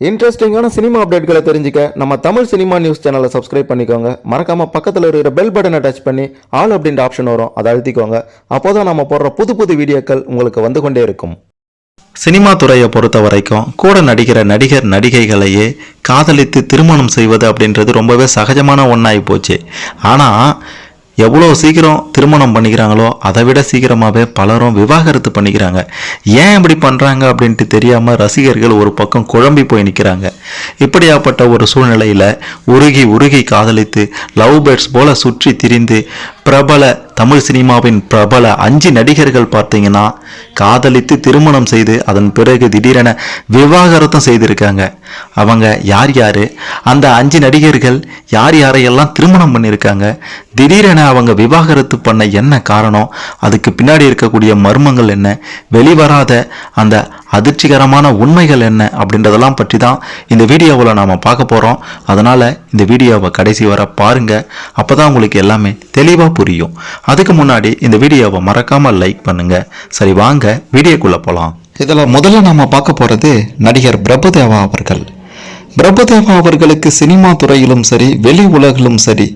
இன்ட்ரெஸ்டிங்கான சினிமா அப்டேட்களை தெரிஞ்சுக்க நம்ம தமிழ் சினிமா நியூஸ் சேனலை சப்ஸ்கிரைப் பண்ணிக்கோங்க. மறக்காம பக்கத்தில் இருக்கிற பெல் பட்டனை டச் பண்ணி ஆல் அப்படின்ற ஆப்ஷன் வரும். அதை அழுத்திக்கோங்க. அப்போதான் நம்ம போடுற புது புது வீடியோக்கள் உங்களுக்கு வந்து கொண்டே இருக்கும். சினிமா துறையை பொறுத்த வரைக்கும் கூட நடிக்கிற நடிகர் நடிகைகளையே காதலித்து திருமணம் செய்வது அப்படின்றது ரொம்பவே சகஜமான ஒன்றாகி போச்சு ஆனால் எவ்வளோ சீக்கிரம் திருமணம் பண்ணிக்கிறாங்களோ அதை விட சீக்கிரமாகவே பலரும் விவாகரத்து பண்ணிக்கிறாங்க. ஏன் இப்படி பண்ணுறாங்க அப்படின்ட்டு தெரியாமல் ரசிகர்கள் ஒரு பக்கம் குழம்பி போய் நிற்கிறாங்க இப்படியாப்பட்ட ஒரு சூழ்நிலையில் உருகி உருகி காதலித்து லவ் பேர்ட்ஸ் போல சுற்றி திரிந்து பிரபல தமிழ் சினிமாவின் பிரபல அஞ்சு நடிகர்கள் பார்த்தீங்கன்னா காதலித்து திருமணம் செய்து அதன் பிறகு திடீரென விவாகரத்தும் செய்திருக்காங்க. அவங்க யார் யார்? அந்த அஞ்சு நடிகர்கள் யார் யாரையெல்லாம் திருமணம் பண்ணியிருக்காங்க? திடீரென அவங்க விவாகரத்து பண்ண என்ன காரணம்? அதுக்கு பின்னாடி இருக்கக்கூடிய மர்மங்கள் என்ன? வெளிவராத அந்த அதிர்ச்சிகரமான உண்மைகள் என்ன? அப்படின்றதெல்லாம் பற்றி தான் இந்த வீடியோவில் நாம் பார்க்க போகிறோம் அதனால் இந்த வீடியோவை கடைசி வர பாருங்க. அப்போ தான் உங்களுக்கு எல்லாமே தெளிவாக புரியும். அதுக்கு முன்னாடி இந்த வீடியோவை மறக்காமல் லைக் பண்ணுங்க. சரி வாங்க வீடியோக்குள்ளே போகலாம் இதில் முதல்ல நாம் பார்க்க போகிறது நடிகர் பிரபுதேவா அவர்கள். பிரபுதேவா அவர்களுக்கு சினிமா துறையிலும் சரி வெளி உலகிலும் சரி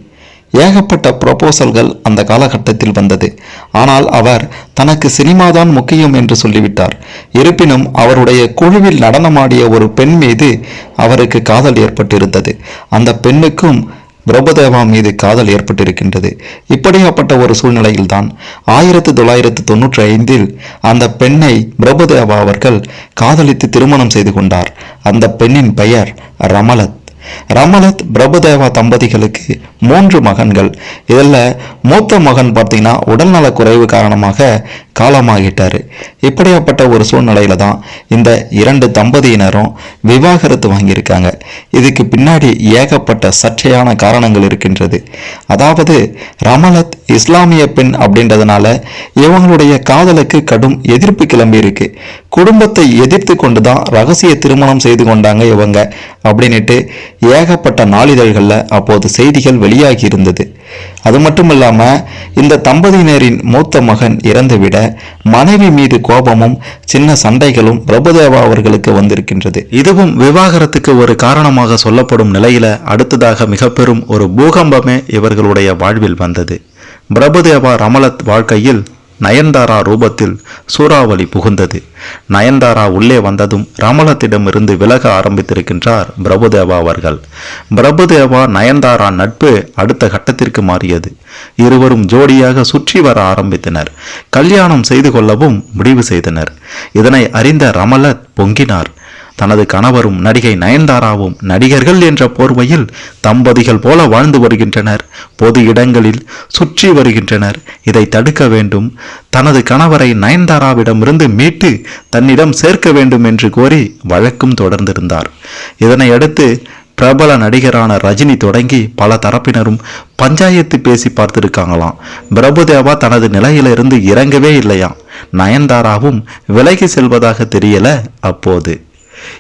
ஏகப்பட்ட ப்ரொபோசல்கள் அந்த காலகட்டத்தில் வந்தது. ஆனால் அவர் தனக்கு சினிமாதான் முக்கியம் என்று சொல்லிவிட்டார். இருப்பினும் அவருடைய குழுவில் நடனமாடிய ஒரு பெண் மீது அவருக்கு காதல் ஏற்பட்டிருந்தது. அந்த பெண்ணுக்கும் பிரபுதேவா மீது காதல் ஏற்பட்டிருக்கின்றது. இப்படியாப்பட்ட ஒரு சூழ்நிலையில்தான் ஆயிரத்தி தொள்ளாயிரத்து தொன்னூற்றி ஐந்தில் அந்த பெண்ணை பிரபுதேவா அவர்கள் காதலித்து திருமணம் செய்து கொண்டார். அந்த பெண்ணின் பெயர் ரமலத். ரமலத் பிரபுதேவா தம்பதிகளுக்கு மூன்று மகன்கள். இதில் மூத்த மகன் பார்த்தீங்கன்னா உடல்நலக் குறைவு காரணமாக காலமாகிட்டார். இப்படியாப்பட்ட ஒரு சூழ்நிலையில தான் இந்த இரண்டு தம்பதியினரும் விவாகரத்து வாங்கியிருக்காங்க. இதுக்கு பின்னாடி ஏகப்பட்ட சர்ச்சையான காரணங்கள் இருக்கின்றது. அதாவது ரமலத் இஸ்லாமிய பெண் அப்படின்றதுனால இவங்களுடைய காதலுக்கு கடும் எதிர்ப்பு கிளம்பி இருக்கு. குடும்பத்தை எதிர்த்து கொண்டு தான் ரகசிய திருமணம் செய்து கொண்டாங்க இவங்க. அப்படின்னுட்டு ஏகப்பட்ட நாளிதழ்களில் அப்போது செய்திகள் வெளியாகி இருந்தது. அது மட்டும் இந்த தம்பதியினரின் மூத்த மகன் இறந்துவிட மனைவி மீது கோபமும் சின்ன சண்டைகளும் பிரபுதேவா அவர்களுக்கு வந்திருக்கின்றது. இதுவும் விவாகரத்துக்கு ஒரு காரணமாக சொல்லப்படும் நிலையில அடுத்ததாக மிக பெரும் ஒரு பூகம்பமே இவர்களுடைய வாழ்வில் வந்தது. பிரபுதேவா ரமலத் வாழ்க்கையில் நயன்தாரா ரூபத்தில் சூறாவளி புகுந்தது. நயன்தாரா உள்ளே வந்ததும் ரமலத்திடமிருந்து விலக ஆரம்பித்திருக்கின்றார் பிரபுதேவா அவர்கள். பிரபுதேவா நயன்தாரா நட்பு அடுத்த கட்டத்திற்கு மாறியது. இருவரும் ஜோடியாக சுற்றி வர ஆரம்பித்தனர். கல்யாணம் செய்து கொள்ளவும் முடிவு செய்தனர். இதனை அறிந்த ரமலத் பொங்கினார். தனது கணவரும் நடிகை நயன்தாராவும் நடிகர்கள் என்ற போர்வையில் தம்பதிகள் போல வாழ்ந்து வருகின்றனர். பொது இடங்களில் சுற்றி வருகின்றனர். இதை தடுக்க வேண்டும். தனது கணவரை நயன்தாராவிடமிருந்து மீட்டு தன்னிடம் சேர்க்க வேண்டும் என்று கோரி வழக்கும் தொடர்ந்திருந்தார். இதனை அடுத்து பிரபல நடிகரான ரஜினி தொடங்கி பல தரப்பினரும் பஞ்சாயத்து பேசி பார்த்துருக்காங்களாம். பிரபுதேவா தனது நிலையிலிருந்து இறங்கவே இல்லையாம். நயன்தாராவும் விலகி செல்வதாக தெரியல அப்போது.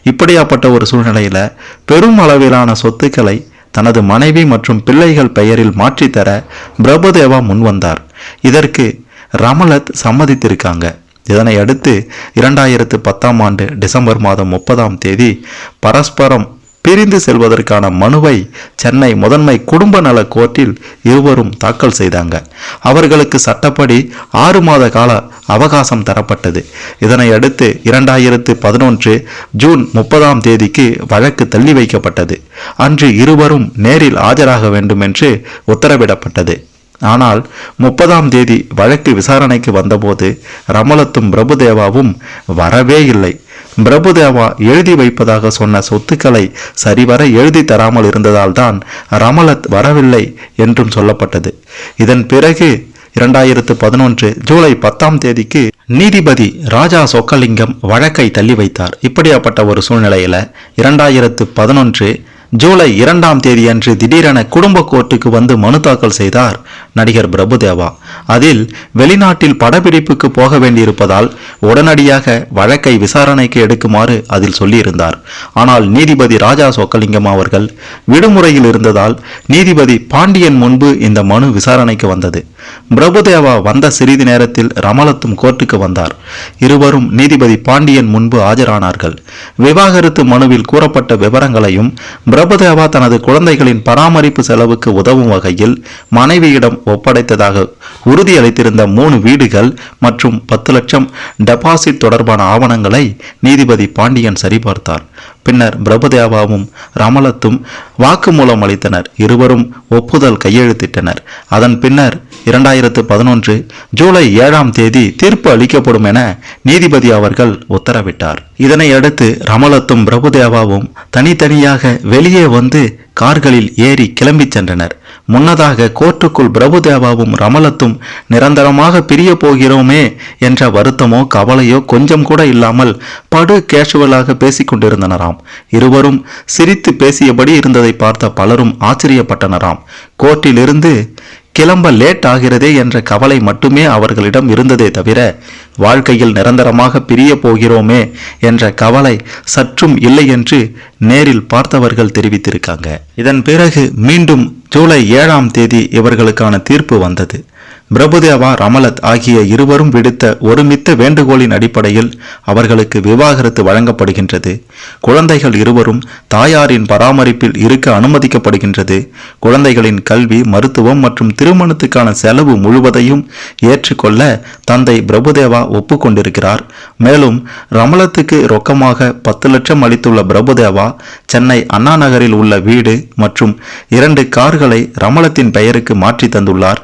இப்படியாப்பட்ட ஒரு சூழ்நிலையில பெரும் அளவிலான சொத்துக்களை தனது மனைவி மற்றும் பிள்ளைகள் பெயரில் மாற்றித்தர பிரபுதேவா முன்வந்தார் இதற்கு ரமலத் சம்மதித்திருக்காங்க. இதனை அடுத்து இரண்டாயிரத்து பத்தாம் ஆண்டு டிசம்பர் மாதம் முப்பதாம் தேதி பரஸ்பரம் பிரிந்து செல்வதற்கான மனுவை சென்னை முதன்மை குடும்ப நல கோர்ட்டில் இருவரும் தாக்கல் செய்தாங்க. அவர்களுக்கு சட்டப்படி ஆறு மாத கால அவகாசம் தரப்பட்டது. இதனை அடுத்து இரண்டாயிரத்து பதினொன்று ஜூன் முப்பதாம் தேதிக்கு வழக்கு தள்ளி வைக்கப்பட்டது. அன்று இருவரும் நேரில் ஆஜராக வேண்டும் என்று உத்தரவிடப்பட்டது. ஆனால் முப்பதாம் தேதி வழக்கு விசாரணைக்கு வந்தபோது ரமலத்தும் பிரபுதேவாவும் வரவே இல்லை. பிரபுதேவா எழுதி வைப்பதாக சொன்ன சொத்துக்களை சரிவர எழுதி தராமல் இருந்ததால் தான் ரமலத் வரவில்லை என்றும் சொல்லப்பட்டது. இதன் பிறகு இரண்டாயிரத்து பதினொன்று ஜூலை பத்தாம் தேதிக்கு நீதிபதி ராஜா சொக்கலிங்கம் வழக்கை தள்ளி வைத்தார். இப்படியாப்பட்ட ஒரு சூழ்நிலையில இரண்டாயிரத்து பதினொன்று ஜூலை இரண்டாம் தேதி அன்று திடீரென குடும்ப கோர்ட்டுக்கு வந்து மனு தாக்கல் செய்தார் நடிகர் பிரபுதேவா. அதில் வெளிநாட்டில் படப்பிடிப்புக்கு போக வேண்டியிருப்பதால் உடனடியாக வழக்கை விசாரணைக்கு எடுக்குமாறு அதில் சொல்லியிருந்தார். ஆனால் நீதிபதி ராஜா சொக்கலிங்கம் அவர்கள் விடுமுறையில் இருந்ததால் நீதிபதி பாண்டியன் முன்பு இந்த மனு விசாரணைக்கு வந்தது. பிரபுதேவா வந்த சிறிது நேரத்தில் ரமலத்தும் கோர்ட்டுக்கு வந்தார். இருவரும் நீதிபதி பாண்டியன் முன்பு ஆஜரானார்கள். விவாகரத்து மனுவில் கூறப்பட்ட விவரங்களையும் பிரபுதேவா தனது குழந்தைகளின் பராமரிப்பு செலவுக்கு உதவும் வகையில் மனைவியிடம் ஒப்படைத்ததாக உறுதியளித்திருந்த மூணு வீடுகள் மற்றும் பத்து லட்சம் டெபாசிட் தொடர்பான ஆவணங்களை நீதிபதி பாண்டியன் சரிபார்த்தார். பின்னர் பிரபுதேவாவும் ரமலத்தும் வாக்குமூலம் அளித்தனர். இருவரும் ஒப்புதல் கையெழுத்திட்டனர். அதன் பின்னர் இரண்டாயிரத்து பதினொன்று ஜூலை ஏழாம் தேதி தீர்ப்பு அளிக்கப்படும் என நீதிபதி அவர்கள் உத்தரவிட்டார். இதனையடுத்து ரமலத்தும் பிரபுதேவாவும் தனித்தனியாக வெளி வெளியே வந்து கார்களில் ஏறி கிளம்பிச் சென்றனர். முன்னதாக கோர்ட்டுக்குள் பிரபுதேவாவும் ரமலத்தும் நிரந்தரமாக பிரிய போகிறோமே என்ற வருத்தமோ கவலையோ கொஞ்சம் கூட இல்லாமல் படு கேஷுவலாக பேசிக்கொண்டிருந்தனராம் இருவரும் சிரித்து பேசியபடி இருந்ததை பார்த்த பலரும் ஆச்சரியப்பட்டனராம். கோர்ட்டிலிருந்து கிளம்ப லேட் ஆகிறதே என்ற கவலை மட்டுமே அவர்களிடம் இருந்ததே தவிர வாழ்க்கையில் நிரந்தரமாக பிரிய போகிறோமே என்ற கவலை சற்றும் இல்லை என்று நேரில் பார்த்தவர்கள் தெரிவித்திருக்காங்க. இதன் பிறகு மீண்டும் ஜூலை ஏழாம் தேதி இவர்களுக்கான தீர்ப்பு வந்தது. பிரபுதேவா ரமலத் ஆகிய இருவரும் விடுத்த ஒருமித்த வேண்டுகோளின் அடிப்படையில் அவர்களுக்கு விவாகரத்து வழங்கப்படுகின்றது. குழந்தைகள் இருவரும் தாயாரின் பராமரிப்பில் இருக்க அனுமதிக்கப்படுகின்றது. குழந்தைகளின் கல்வி மருத்துவம் மற்றும் திருமணத்துக்கான செலவு முழுவதையும் ஏற்றுக்கொள்ள தந்தை பிரபுதேவா ஒப்புக்கொண்டிருக்கிறார். மேலும் ரமலத்துக்கு ரொக்கமாக பத்து லட்சம் அளித்துள்ள பிரபுதேவா சென்னை அண்ணா நகரில் உள்ள வீடு மற்றும் இரண்டு கார்களை ரமலத்தின் பெயருக்கு மாற்றி தந்துள்ளார்.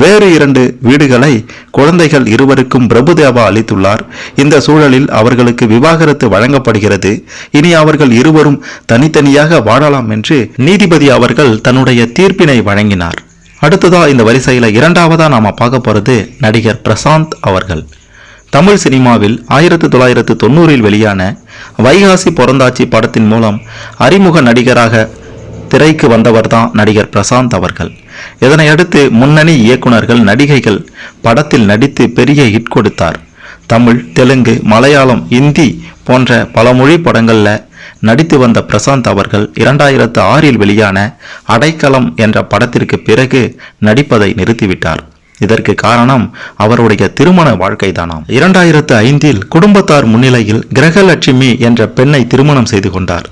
வேறு இரண்டு வீடுகளை குழந்தைகள் இருவருக்கும் பிரபுதேவா அளித்துள்ளார். இந்த சூழலில் அவர்களுக்கு விவாகரத்து வழங்கப்படுகிறது. இனி அவர்கள் இருவரும் தனித்தனியாக வாழலாம் என்று நீதிபதி அவர்கள் தன்னுடைய தீர்ப்பினை வழங்கினார். அடுத்ததா இந்த வரிசையில் இரண்டாவதா நாம பார்க்க போறது நடிகர் பிரசாந்த் அவர்கள். தமிழ் சினிமாவில் ஆயிரத்தி தொள்ளாயிரத்து தொண்ணூறில் வெளியான வைகாசி பொறந்தாச்சி படத்தின் மூலம் அறிமுக நடிகராக திரைக்கு வந்தவர்தான் நடிகர் பிரசாந்த் அவர்கள். இதனை அடுத்து முன்னணி இயக்குனர்கள் நடிகைகள் படத்தில் நடித்து பெரிய ஹிட் கொடுத்தார். தமிழ் தெலுங்கு மலையாளம் இந்தி போன்ற பல மொழி படங்களில் நடித்து வந்த பிரசாந்த் அவர்கள் இரண்டாயிரத்து ஆறில் வெளியான அடைக்கலம் என்ற படத்திற்கு பிறகு நடிப்பதை நிறுத்திவிட்டார். இதற்கு காரணம் அவருடைய திருமண வாழ்க்கை தானாம் இரண்டாயிரத்து ஐந்தில் குடும்பத்தார் முன்னிலையில் கிரகலட்சுமி என்ற பெண்ணை திருமணம் செய்து கொண்டார்.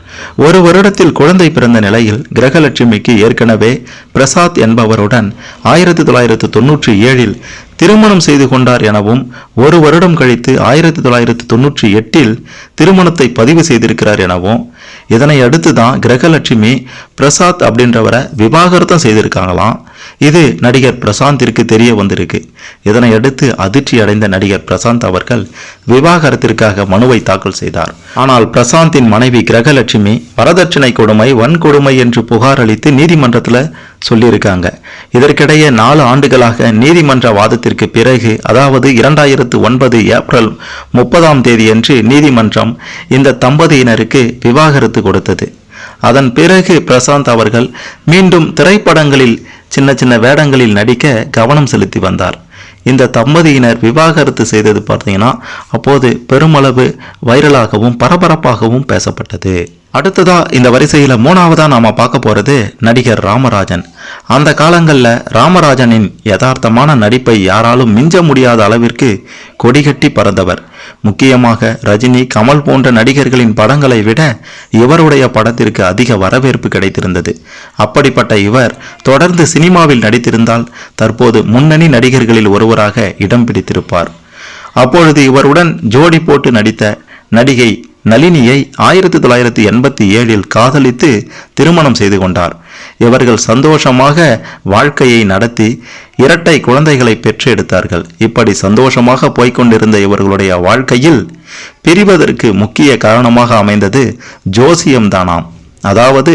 ஒரு வருடத்தில் குழந்தை பிறந்த நிலையில் கிரகலட்சுமிக்கு ஏற்கனவே பிரசாத் என்பவருடன் ஆயிரத்தி தொள்ளாயிரத்து தொன்னூற்றி ஏழில் திருமணம் செய்து கொண்டார் எனவும் ஒரு வருடம் கழித்து ஆயிரத்தி தொள்ளாயிரத்து தொன்னூற்றி எட்டில் திருமணத்தை பதிவு செய்திருக்கிறார் எனவும் இதனை அடுத்து தான் கிரகலட்சுமி பிரசாத் அப்படின்றவரை விவாகரத்தம் செய்திருக்காங்களாம். இது நடிகர் பிரசாந்திற்கு தெரிய வந்திருக்கு. இதனையடுத்து அதிர்ச்சி அடைந்த நடிகர் பிரசாந்த் அவர்கள் விவாகரத்திற்காக மனுவை தாக்கல் செய்தார். ஆனால் பிரசாந்தின் மனைவி கிரகலட்சுமி வரதட்சணை கொடுமை வன்கொடுமை என்று புகார் அளித்து நீதிமன்றத்தில் சொல்லியிருக்காங்க. இதற்கிடையே நாலு ஆண்டுகளாக நீதிமன்ற வாதத்திற்கு பிறகு அதாவது இரண்டாயிரத்து ஒன்பது ஏப்ரல் முப்பதாம் தேதியன்று நீதிமன்றம் இந்த தம்பதியினருக்கு விவாகரத்து கொடுத்தது. அதன் பிறகு பிரசாந்த் அவர்கள் மீண்டும் திரைப்படங்களில் சின்ன சின்ன வேடங்களில் நடிக்க கவனம் செலுத்தி வந்தார். இந்த தம்பதியினர் விவாகரத்து செய்தது பார்த்தீங்கன்னா அப்போது பெருமளவு வைரலாகவும் பரபரப்பாகவும் பேசப்பட்டது. அடுத்ததா இந்த வரிசையில மூணாவதா நாம பார்க்க போறது நடிகர் ராமராஜன். அந்த காலங்கள்ல ராமராஜனின் யதார்த்தமான நடிப்பை யாராலும் மிஞ்ச முடியாத அளவிற்கு கொடிகட்டி பறந்தவர். முக்கியமாக ரஜினி கமல் போன்ற நடிகர்களின் படங்களை விட இவருடைய படத்திற்கு அதிக வரவேற்பு கிடைத்திருந்தது. அப்படிப்பட்ட இவர் தொடர்ந்து சினிமாவில் நடித்திருந்தால் தற்போது முன்னணி நடிகர்களில் ஒருவராக இடம் பிடித்திருப்பார். அப்பொழுது இவருடன் ஜோடி போட்டு நடித்த நடிகை நளினியை ஆயிரத்தி தொள்ளாயிரத்தி எண்பத்தி ஏழில் காதலித்து திருமணம் செய்து கொண்டார். இவர்கள் சந்தோஷமாக வாழ்க்கையை நடத்தி இரட்டை குழந்தைகளை பெற்று எடுத்தார்கள் இப்படி சந்தோஷமாக போய்க்கொண்டிருந்த இவர்களுடைய வாழ்க்கையில் பிரிவதற்கு முக்கிய காரணமாக அமைந்தது ஜோசியம்தானாம். அதாவது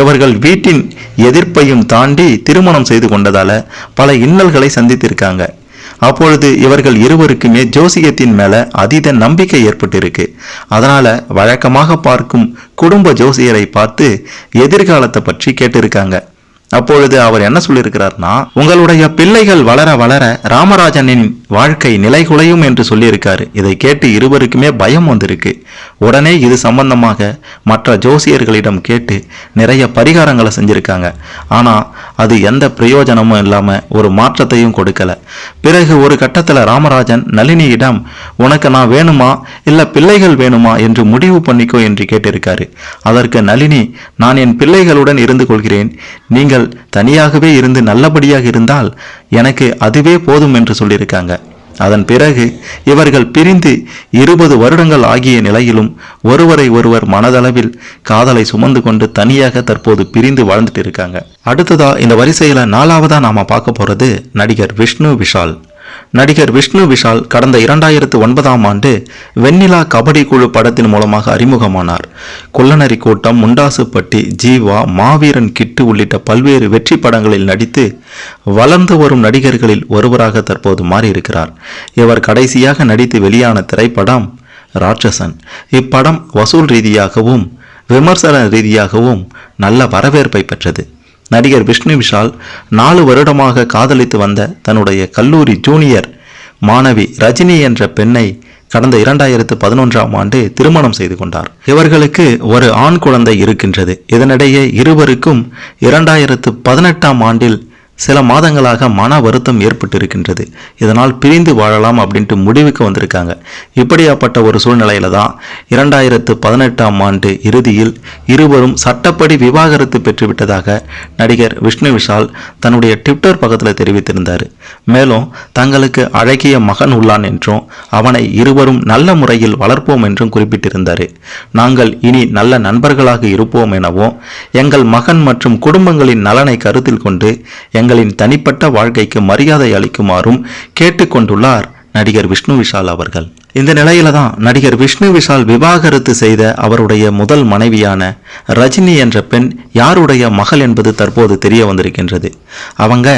இவர்கள் வீட்டின் எதிர்ப்பையும் தாண்டி திருமணம் செய்து கொண்டதால பல இன்னல்களை சந்தித்திருக்காங்க. அப்பொழுது இவர்கள் இருவருக்குமே ஜோசியத்தின் மேல அதீத நம்பிக்கை ஏற்பட்டிருக்கு. அதனால வழக்கமாக பார்க்கும் குடும்ப ஜோசியரை பார்த்து எதிர்காலத்தை பற்றி கேட்டிருக்காங்க. அப்பொழுது அவர் என்ன சொல்லியிருக்கிறார்னா உங்களுடைய பிள்ளைகள் வளர வளர ராமராஜனின் வாழ்க்கை நிலைகுலையும் என்று சொல்லியிருக்காரு. இதை கேட்டு இருவருக்குமே பயம் வந்திருக்கு. உடனே இது சம்பந்தமாக மற்ற ஜோசியர்களிடம் கேட்டு நிறைய பரிகாரங்களை செஞ்சிருக்காங்க. ஆனால் அது எந்த பிரயோஜனமும் இல்லாமல் ஒரு மாற்றத்தையும் கொடுக்கல. பிறகு ஒரு கட்டத்தில் ராமராஜன் நளினியிடம் உனக்கு நான் வேணுமா? இல்லை பிள்ளைகள் வேணுமா? என்று முடிவு பண்ணிக்கோ என்று கேட்டிருக்காரு. அதற்கு நளினி நான் என் பிள்ளைகளுடன் இருந்து கொள்கிறேன். நீங்கள் தனியாகவே இருந்து நல்லபடியாக இருந்தால் எனக்கு அதுவே போதும் என்று சொல்லியிருக்காங்க. அதன் பிறகு இவர்கள் பிரிந்து இருபது வருடங்கள் ஆகிய நிலையிலும் ஒருவரை ஒருவர் மனதளவில் காதலை சுமந்து கொண்டு தனியாக தற்போது பிரிந்து வாழ்ந்துட்டு இருக்காங்க. அடுத்ததா இந்த வரிசையில நாலாவதா நாம பார்க்க போறது நடிகர் விஷ்ணு விஷால். நடிகர் விஷ்ணு விஷால் கடந்த இரண்டாயிரத்து ஒன்பதாம் ஆண்டு வெண்ணிலா கபடி குழு படத்தின் மூலமாக அறிமுகமானார். கொல்லநரி கூட்டம் முண்டாசுப்பட்டி ஜீவா மாவீரன் கிட்டு உள்ளிட்ட பல்வேறு வெற்றி படங்களில் நடித்து வளர்ந்து வரும் நடிகர்களில் ஒருவராக தற்போது மாறியிருக்கிறார். இவர் கடைசியாக நடித்து வெளியான திரைப்படம் ராட்சசன். இப்படம் வசூல் ரீதியாகவும் விமர்சன ரீதியாகவும் நல்ல வரவேற்பை பெற்றது. நடிகர் விஷ்ணு விஷால் நாலு வருடமாக காதலித்து வந்த தன்னுடைய கல்லூரி ஜூனியர் மாணவி ரஜினி என்ற பெண்ணை கடந்த இரண்டாயிரத்து பதினொன்றாம் ஆண்டு திருமணம் செய்து கொண்டார். இவர்களுக்கு ஒரு ஆண் குழந்தை இருக்கின்றது. இதனிடையே இருவருக்கும் இரண்டாயிரத்து பதினெட்டாம் ஆண்டில் சில மாதங்களாக மன வருத்தம் ஏற்பட்டிருக்கின்றது. இதனால் பிரிந்து வாழலாம் அப்படின்ட்டு முடிவுக்கு வந்திருக்காங்க. இப்படியாப்பட்ட ஒரு சூழ்நிலையில தான் இரண்டாயிரத்து பதினெட்டாம் ஆண்டு இறுதியில் இருவரும் சட்டப்படி விவாகரத்து பெற்றுவிட்டதாக நடிகர் விஷ்ணு விஷால் தன்னுடைய ட்விட்டர் பக்கத்தில் தெரிவித்திருந்தார். மேலும் தங்களுக்கு அழகிய மகன் உள்ளான் என்றும் அவனை இருவரும் நல்ல முறையில் வளர்ப்போம் என்றும் குறிப்பிட்டிருந்தார். நாங்கள் இனி நல்ல நண்பர்களாக இருப்போம் எனவும் எங்கள் மகன் மற்றும் குடும்பங்களின் நலனை கருத்தில் கொண்டு தங்களின் தனிப்பட்ட வாழ்க்கைக்கு மரியாதை அளிக்குமாறும் கேட்டுக்கொண்டுள்ளார் நடிகர் விஷ்ணு விஷால் அவர்கள். இந்த நிலையில தான் நடிகர் விஷ்ணு விஷால் விவாகரத்து செய்த அவருடைய முதல் மனைவியான ரஜினி என்ற பெண் யாருடைய மகள் என்பது தற்போது தெரிய வந்திருக்கின்றது. அவங்க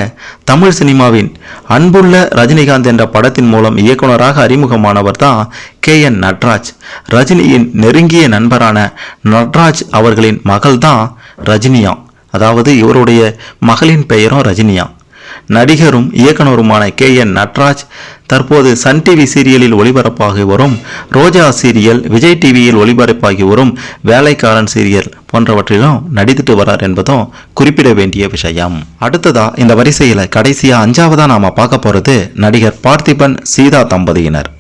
தமிழ் சினிமாவின் அன்புள்ள ரஜினிகாந்த் என்ற படத்தின் மூலம் இயக்குனராக அறிமுகமானவர் தான் கே என் நட்ராஜ். ரஜினியின் நெருங்கிய நண்பரான நட்ராஜ் அவர்களின் மகள் தான் ரஜினியா அதாவது இவருடைய மகளின் பெயரும் ரஜினியா. நடிகரும் இயக்குனருமான கே. என். நட்ராஜ் தற்போது சன் டிவி சீரியலில் ஒளிபரப்பாகி வரும் ரோஜா சீரியல் விஜய் டிவியில் ஒளிபரப்பாகி வரும் வேலைக்காரன் சீரியல் போன்றவற்றிலும் நடித்துட்டு வரார் என்பதும் குறிப்பிட வேண்டிய விஷயம். அடுத்ததா இந்த வரிசையில் கடைசியாக அஞ்சாவதா நாம பார்க்க போறது நடிகர் பார்த்திபன் சீதா தம்பதியினர்.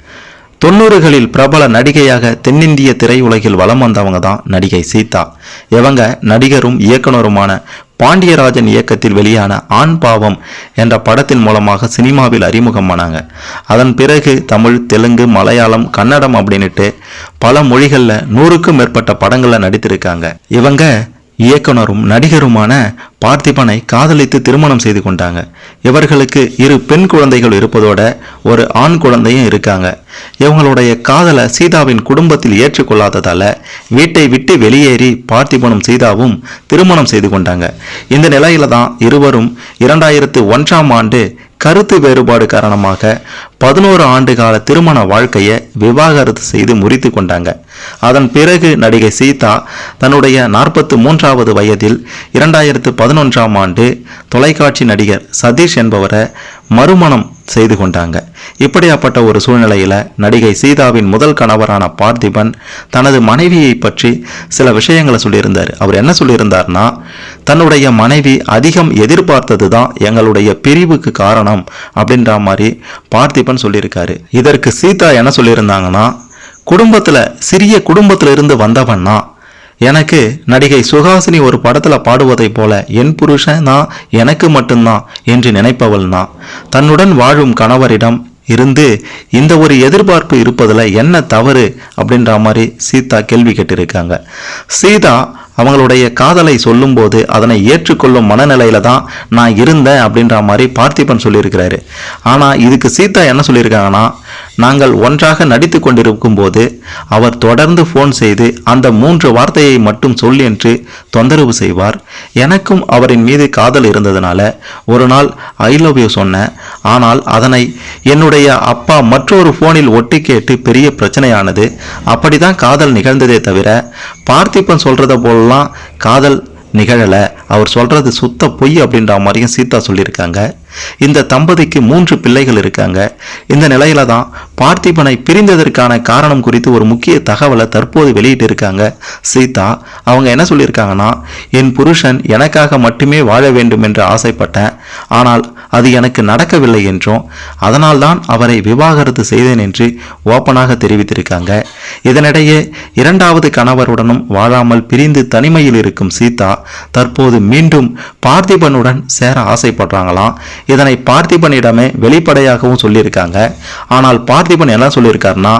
தொண்ணூறுகளில் பிரபல நடிகையாக தென்னிந்திய திரையுலகில் வலம் வந்தவங்க தான் நடிகை சீதா. இவங்க நடிகரும் இயக்குனருமான பாண்டியராஜன் இயக்கத்தில் வெளியான ஆண் பாவம் என்ற படத்தின் மூலமாக சினிமாவில் அறிமுகமானாங்க அதன் பிறகு தமிழ் தெலுங்கு மலையாளம் கன்னடம் அப்படின்னுட்டு பல மொழிகளில் நூறுக்கும் மேற்பட்ட படங்களில் நடித்திருக்காங்க. இவங்க இயக்குனரும் நடிகருமான பார்த்திபனை காதலித்து திருமணம் செய்து கொண்டாங்க. இவர்களுக்கு இரு பெண் குழந்தைகள் இருப்பதோட ஒரு ஆண் குழந்தையும் இருக்காங்க. இவங்களுடைய காதலை சீதாவின் குடும்பத்தில் ஏற்றுக்கொள்ளாததால வீட்டை விட்டு வெளியேறி பார்த்திபனும் சீதாவும் திருமணம் செய்து கொண்டாங்க. இந்த நிலையில தான் இருவரும் இரண்டாயிரத்து ஒன்றாம் ஆண்டு கருத்து வேறுபாடு காரணமாக பதினோரு ஆண்டு கால திருமண வாழ்க்கையை விவாகரத்து செய்து முறித்து கொண்டாங்க. அதன் பிறகு நடிகை சீதா தன்னுடைய நாற்பத்து மூன்றாவது வயதில் இரண்டாயிரத்து பதினொன்றாம் ஆண்டு தொலைக்காட்சி நடிகர் சதீஷ் என்பவரை மறுமணம் செய்து கொண்டாங்க. இப்படியாப்பட்ட ஒரு சூழ்நிலையில நடிகை சீதாவின் முதல் கணவரான பார்த்திபன் தனது மனைவியை பற்றி சில விஷயங்களை சொல்லியிருந்தார். அவர் என்ன சொல்லியிருந்தார்னா தன்னுடைய மனைவி அதிகம் எதிர்பார்த்தது தான் எங்களுடைய பிரிவுக்கு காரணம் அப்படின்ற மாதிரி பார்த்திபன் சொல்லியிருக்காரு. இதற்கு சீதா என்ன சொல்லியிருந்தாங்கன்னா குடும்பத்துல சிறிய குடும்பத்துல இருந்து வந்தவன்னா எனக்கு நடிகை சுஹாசினி ஒரு படத்துல பாடுவதைப் போல என் புருஷன் தான் எனக்கு மட்டும்தான் என்று நினைப்பவள் தான் தன்னுடன் வாழும் கணவரிடம் இருந்து இந்த ஒரு எதிர்பார்ப்பு இருப்பதில் என்ன தவறு அப்படின்ற மாதிரி சீதா கேள்வி கேட்டிருக்காங்க. சீதா அவங்களுடைய காதலை சொல்லும்போது அதனை ஏற்றுக்கொள்ளும் மனநிலையில தான் நான் இருந்தேன் அப்படின்ற மாதிரி பார்த்திபன் சொல்லியிருக்கிறாரு. ஆனால் இதுக்கு சீதா என்ன சொல்லியிருக்காங்கன்னா நாங்கள் ஒன்றாக நடித்து கொண்டிருக்கும் போது அவர் தொடர்ந்து ஃபோன் செய்து அந்த மூன்று வார்த்தையை மட்டும் சொல் என்று தொந்தரவு செய்வார். எனக்கும் அவரின் மீது காதல் இருந்ததுனால ஒரு நாள் ஐ லவ் யூ சொன்னேன் ஆனால் அதனை என்னுடைய அப்பா மற்றொரு ஃபோனில் ஒட்டி கேட்டு பெரிய பிரச்சனையானது. அப்படிதான் காதல் நிகழ்ந்ததே தவிர பார்த்திபன் சொல்கிறத போலலாம் காதல் நிகழலை. அவர் சொல்றது சுத்த பொய் அப்படின்ற மாதிரியும் சீதா சொல்லியிருக்காங்க. இந்த தம்பதிக்கு மூன்று பிள்ளைகள் இருக்காங்க. இந்த நிலையில தான் பார்த்திபனை பிரிந்ததற்கான காரணம் குறித்து ஒரு முக்கிய தகவலை தற்போது வெளியிட்டு இருக்காங்க சீதா அவங்க என்ன சொல்லியிருக்காங்கன்னா என் புருஷன் எனக்காக மட்டுமே வாழ வேண்டும் என்று ஆசைப்பட்டேன். ஆனால் அது எனக்கு நடக்கவில்லை என்றும் அதனால்தான் அவரை விவாகரத்து செய்தேன் என்று ஓப்பனாக தெரிவித்திருக்காங்க. இதனிடையே இரண்டாவது கணவருடனும் வாழாமல் பிரிந்து தனிமையில் இருக்கும் சீதா தற்போது மீண்டும் பார்த்திபனுடன் சேர ஆசைப்படுறாங்களாம். இதனை பார்த்திபனிடமே வெளிப்படையாகவும் சொல்லியிருக்காங்க. ஆனால் பார்த்திபன் என்ன சொல்லியிருக்காருன்னா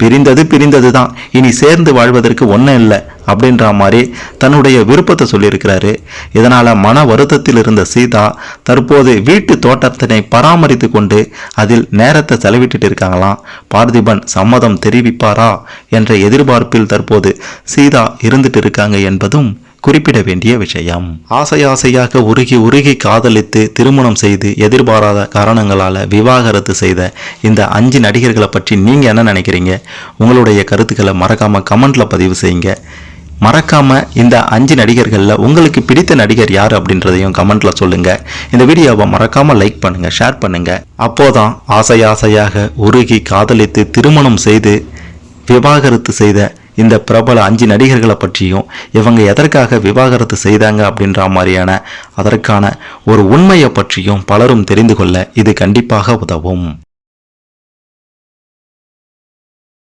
பிரிந்தது பிரிந்தது தான் இனி சேர்ந்து வாழ்வதற்கு ஒன்றும் இல்லை அப்படின்ற மாதிரி தன்னுடைய விருப்பத்தை சொல்லியிருக்கிறாரு. இதனால மன வருத்தத்தில் இருந்த சீதா தற்போது வீட்டு தோட்டத்தினை பராமரித்து கொண்டு அதில் நேரத்தை செலவிட்டுட்டு இருக்காங்களாம். பார்த்திபன் சம்மதம் தெரிவிப்பாரா என்ற எதிர்பார்ப்பில் தற்போது சீதா இருந்துட்டு இருக்காங்க என்பதும் குறிப்பிட வேண்டிய விஷயம். ஆசை ஆசையாக உருகி உருகி காதலித்து திருமணம் செய்து எதிர்பாராத காரணங்களால விவாகரத்து செய்த இந்த அஞ்சு நடிகர்களை பற்றி நீங்க என்ன நினைக்கிறீங்க? உங்களுடைய கருத்துக்களை மறக்காம கமெண்ட்ல பதிவு செய்யுங்க. மறக்காம இந்த அஞ்சு நடிகர்களில் உங்களுக்கு பிடித்த நடிகர் யார் அப்படின்றதையும் கமெண்ட்ல சொல்லுங்க. இந்த வீடியோவை மறக்காம லைக் பண்ணுங்க ஷேர் பண்ணுங்க. அப்போதான் ஆசை ஆசையாக உருகி காதலித்து திருமணம் செய்து விவாகரத்து செய்த இந்த பிரபல அஞ்சு நடிகர்களை பற்றியும் இவங்க எதற்காக விவாகரத்து செய்தாங்க அப்படின்ற மாதிரியான அதற்கான ஒரு உண்மையை பற்றியும் பலரும் தெரிந்து கொள்ள இது கண்டிப்பாக உதவும்.